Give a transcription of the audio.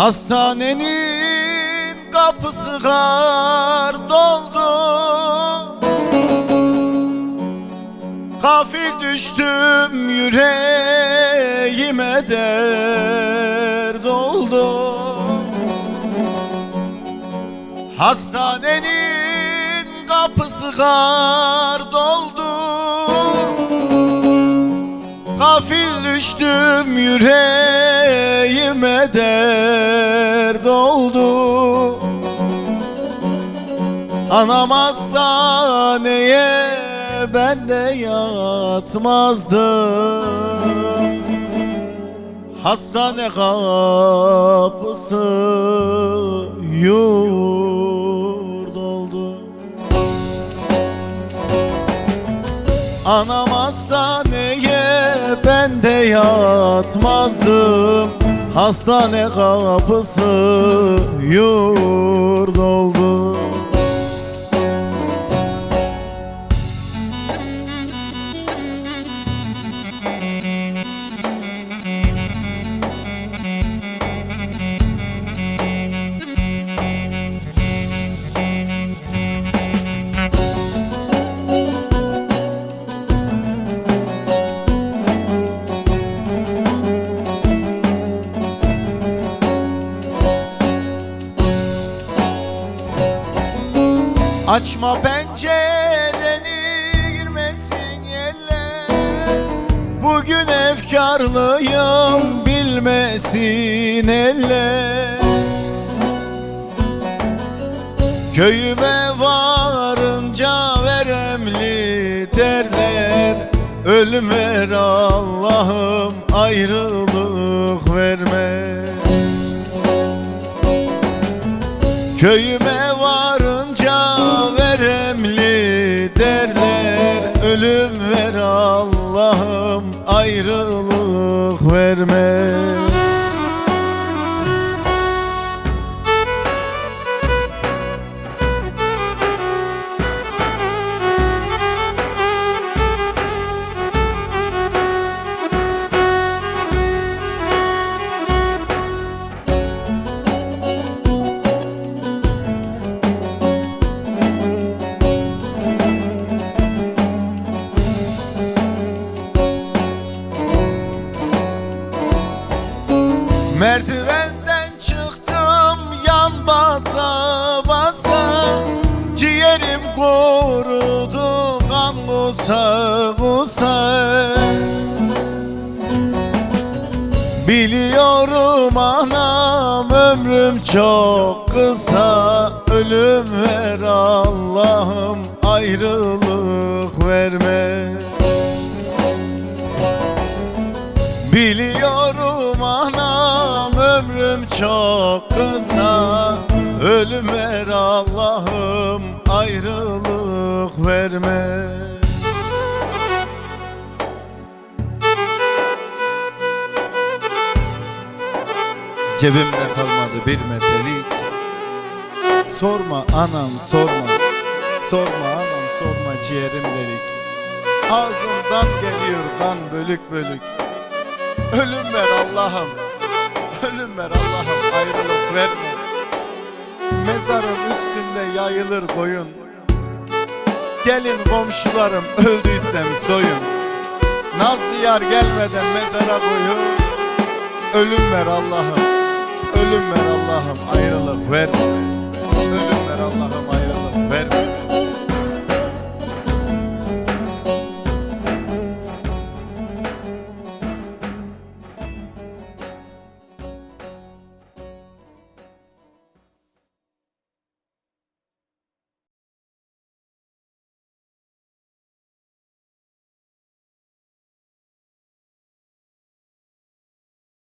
Hastanenin kapısı kar doldu. Kafil düştüm yüreğime dert oldu. Hastanenin kapısı kar Kafil düştüm yüreğime dert oldu. Anam hastaneye ben de yatmazdım. Hastane kapısı yurt oldu. Anam hastaneye ben de yatmazdım. Hastane kapısı yurt oldu Açma pencereni girmesin eller Bugün efkarlıyım bilmesin eller. Köyüme varınca veremli derler. Ölüm ver Allah'ım ayrılık verme. Köyüme varınca ayrılık verme Merdivenden çıktım yan basa basa. Ciğerim kurudu kan kusa kusa Biliyorum anam ömrüm çok kısa. Ölüm ver Allah'ım ayrılık verme. Biliyorum çok kısa Ölüm ver Allah'ım ayrılık verme. Cebimde kalmadı bir metelik Sorma anam sorma. Sorma anam sorma ciğerim delik. Ağzımdan geliyor kan bölük bölük. Ölüm ver Allah'ım. Ölüm ver Allah'ım verme Mezarın üstünde yayılır koyun. Gelin komşularım öldüysem soyun. Nazlı yar gelmeden mezara koyun. Ölüm ver Allah'ım Ölüm ver Allah'ım ayrılık verme